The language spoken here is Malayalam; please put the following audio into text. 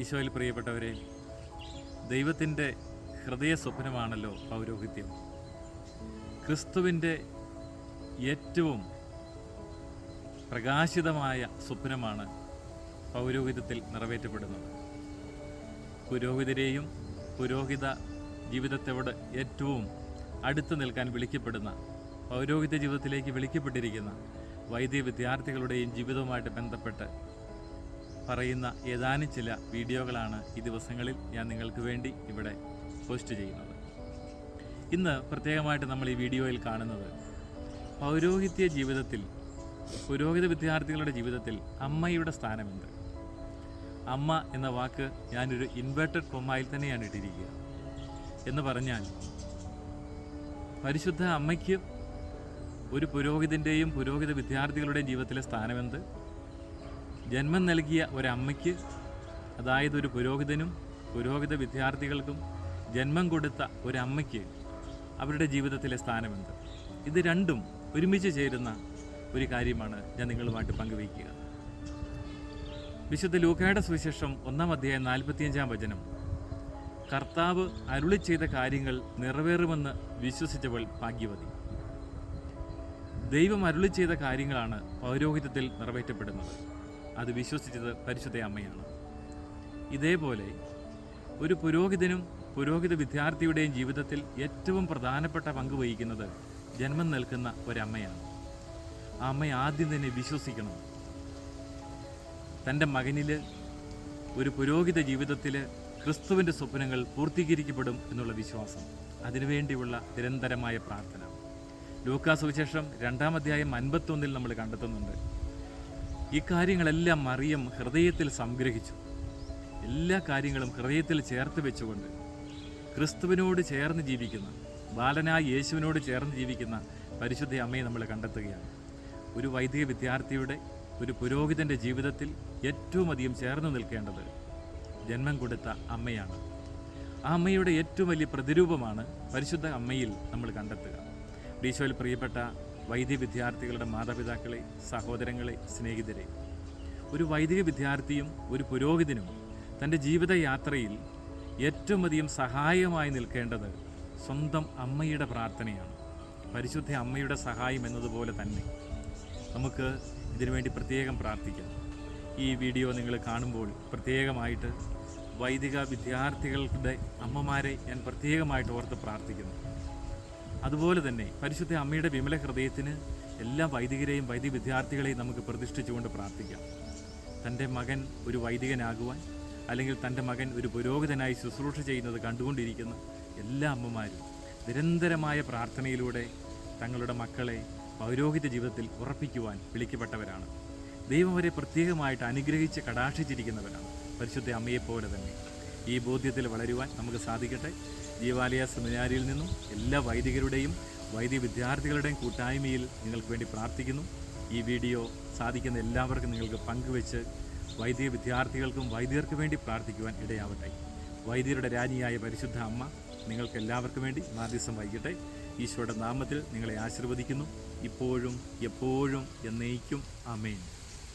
ഈശോയിൽ പ്രിയപ്പെട്ടവരെ ദൈവത്തിന്റെ ഹൃദയ സ്വപ്നമാണല്ലോ പൗരോഹിത്യം. ക്രിസ്തുവിന്റെ ഏറ്റവും പ്രകാശിതമായ സ്വപ്നമാണ് പൗരോഹിതത്തിൽ നിറവേറ്റപ്പെടുന്നത്. പുരോഹിതരെയും പുരോഹിത ജീവിതത്തോട് ഏറ്റവും അടുത്ത് നിൽക്കാൻ വിളിക്കപ്പെടുന്ന പൗരോഹിത ജീവിതത്തിലേക്ക് വിളിക്കപ്പെട്ടിരിക്കുന്ന വൈദ്യ വിദ്യാർത്ഥികളുടെയും ജീവിതവുമായിട്ട് ബന്ധപ്പെട്ട് പറയുന്ന ഏതാനും ചില വീഡിയോകളാണ് ഈ ദിവസങ്ങളിൽ ഞാൻ നിങ്ങൾക്ക് വേണ്ടി ഇവിടെ പോസ്റ്റ് ചെയ്യുന്നത്. ഇന്ന് പ്രത്യേകമായിട്ട് നമ്മൾ ഈ വീഡിയോയിൽ കാണുന്നത് പൗരോഹിത്യ ജീവിതത്തിൽ പുരോഹിത വിദ്യാർത്ഥികളുടെ ജീവിതത്തിൽ അമ്മയുടെ സ്ഥാനമുണ്ട്. അമ്മ എന്ന വാക്ക് ഞാനൊരു ഇൻവേർട്ടഡ് കൊമ്മായിൽ തന്നെയാണ് ഇട്ടിരിക്കുക. എന്ന് പറഞ്ഞാൽ പരിശുദ്ധ അമ്മയ്ക്ക് ഒരു പുരോഹിതന്റെയും പുരോഹിത വിദ്യാർത്ഥികളുടെയും ജീവിതത്തിലെ സ്ഥാനമെന്ത്? ജന്മം നൽകിയ ഒരമ്മയ്ക്ക് അതായത് ഒരു പുരോഹിതനും പുരോഹിത വിദ്യാർത്ഥികൾക്കും ജന്മം കൊടുത്ത ഒരമ്മയ്ക്ക് അവരുടെ ജീവിതത്തിലെ സ്ഥാനമെന്ത് ഇത് രണ്ടും ഒരുമിച്ച് ചേരുന്ന ഒരു കാര്യമാണ് ഞാൻ നിങ്ങളുമായിട്ട് പങ്കുവയ്ക്കുക. വിശുദ്ധ ലൂക്കയുടെ സുവിശേഷം ഒന്നാം അധ്യായം നാൽപ്പത്തിയഞ്ചാം വചനം. കർത്താവ് അരുളി ചെയ്ത കാര്യങ്ങൾ നിറവേറുമെന്ന് വിശ്വസിച്ചവൾ ഭാഗ്യവതി. ദൈവം അരുളി ചെയ്ത കാര്യങ്ങളാണ് പൗരോഹിത്യത്തിൽ നിറവേറ്റപ്പെടുന്നത്. അത് വിശ്വസിച്ചത് പരിശുദ്ധ അമ്മയാണ്. ഇതേപോലെ ഒരു പുരോഹിതനും പുരോഹിത വിദ്യാർത്ഥിയുടെയും ജീവിതത്തിൽ ഏറ്റവും പ്രധാനപ്പെട്ട പങ്ക് വഹിക്കുന്നത് ജന്മം നൽകുന്ന ഒരമ്മയാണ്. ആ അമ്മ ആദ്യം തന്നെ വിശ്വസിക്കണം. തന്റെ മകനിൽ ഒരു പുരോഹിത ജീവിതത്തിൽ ക്രിസ്തുവിന്റെ സ്വപ്നങ്ങൾ പൂർത്തീകരിക്കപ്പെടും എന്നുള്ള വിശ്വാസം അതിനുവേണ്ടിയുള്ള നിരന്തരമായ പ്രാർത്ഥന. ലൂക്കാ സുവിശേഷം രണ്ടാം അധ്യായം അൻപത്തൊന്നിൽ നമ്മൾ കണ്ടെത്തുന്നുണ്ട്. ഈ കാര്യങ്ങളെല്ലാം മറിയം ഹൃദയത്തിൽ സംഗ്രഹിച്ചു. എല്ലാ കാര്യങ്ങളും ഹൃദയത്തിൽ ചേർത്ത് വെച്ചുകൊണ്ട് ക്രിസ്തുവിനോട് ചേർന്ന് ജീവിക്കുന്ന ബാലനായ യേശുവിനോട് ചേർന്ന് ജീവിക്കുന്ന പരിശുദ്ധ അമ്മയെ നമ്മൾ കണ്ടെത്തുകയാണ്. ഒരു വൈദിക വിദ്യാർത്ഥിയുടെ ഒരു പുരോഹിതന്റെ ജീവിതത്തിൽ ഏറ്റവും അധികം ചേർന്ന് നിൽക്കേണ്ടത് ജന്മം കൊടുത്ത അമ്മയാണ്. ആ അമ്മയുടെ ഏറ്റവും വലിയ പ്രതിരൂപമാണ് പരിശുദ്ധ അമ്മയിൽ നമ്മൾ കണ്ടെത്തുക. ഈശോയിൽ പ്രിയപ്പെട്ട വൈദ്യ വിദ്യാർത്ഥികളുടെ മാതാപിതാക്കളെ സഹോദരങ്ങളെ സ്നേഹിതരെ. ഒരു വൈദിക വിദ്യാർത്ഥിയും ഒരു പുരോഹിതനും തന്റെ ജീവിതയാത്രയിൽ ഏറ്റവും അധികം സഹായമായി നിൽക്കേണ്ടത് സ്വന്തം അമ്മയുടെ പ്രാർത്ഥനയാണ്. പരിശുദ്ധ അമ്മയുടെ സഹായം എന്നതുപോലെ തന്നെ നമുക്ക് ഇതിനുവേണ്ടി പ്രത്യേകം പ്രാർത്ഥിക്കാം. ഈ വീഡിയോ നിങ്ങൾ കാണുമ്പോൾ പ്രത്യേകമായിട്ട് വൈദിക വിദ്യാർത്ഥികളുടെ അമ്മമാരെ ഞാൻ പ്രത്യേകമായിട്ട് ഓർത്ത് പ്രാർത്ഥിക്കുന്നു. അതുപോലെ തന്നെ പരിശുദ്ധ അമ്മയുടെ വിമല ഹൃദയത്തിന് എല്ലാ വൈദികരെയും വൈദിക വിദ്യാർത്ഥികളെയും നമുക്ക് പ്രതിഷ്ഠിച്ചുകൊണ്ട് പ്രാർത്ഥിക്കാം. തന്റെ മകൻ ഒരു വൈദികനാകുവാൻ അല്ലെങ്കിൽ തന്റെ മകൻ ഒരു പുരോഹിതനായി ശുശ്രൂഷ ചെയ്യുന്നത് കണ്ടുകൊണ്ടിരിക്കുന്ന എല്ലാ അമ്മമാരും നിരന്തരമായ പ്രാർത്ഥനയിലൂടെ തങ്ങളുടെ മക്കളെ പൗരോഹിത ജീവിതത്തിൽ ഉറപ്പിക്കുവാൻ വിളിക്കപ്പെട്ടവരാണ്. ദൈവം അവരെ പ്രത്യേകമായിട്ട് അനുഗ്രഹിച്ച് കടാക്ഷിച്ചിരിക്കുന്നവരാണ്. പരിശുദ്ധ അമ്മയെപ്പോലെ തന്നെ. ഈ ബോധ്യത്തിൽ വളരുവാൻ നമുക്ക് സാധിക്കട്ടെ. ജീവാലയ സെമിനാരിയിൽ നിന്നും എല്ലാ വൈദികരുടെയും വൈദിക വിദ്യാർത്ഥികളുടെയും കൂട്ടായ്മയിൽ നിങ്ങൾക്ക് വേണ്ടി പ്രാർത്ഥിക്കുന്നു. ഈ വീഡിയോ സാധിക്കുന്ന എല്ലാവർക്കും നിങ്ങൾക്ക് പങ്കുവെച്ച് വൈദിക വിദ്യാർത്ഥികൾക്കും വൈദികർക്ക് വേണ്ടി പ്രാർത്ഥിക്കുവാൻ ഇടയാവട്ടെ. വൈദികരുടെ രാജ്ഞിയായ പരിശുദ്ധ അമ്മ നിങ്ങൾക്ക് എല്ലാവർക്കും വേണ്ടി മാധ്യസം വൈകിട്ടെ. ഈശോയുടെ നാമത്തിൽ നിങ്ങളെ ആശീർവദിക്കുന്നു. ഇപ്പോഴും എപ്പോഴും എന്നേക്കും. അമേൻ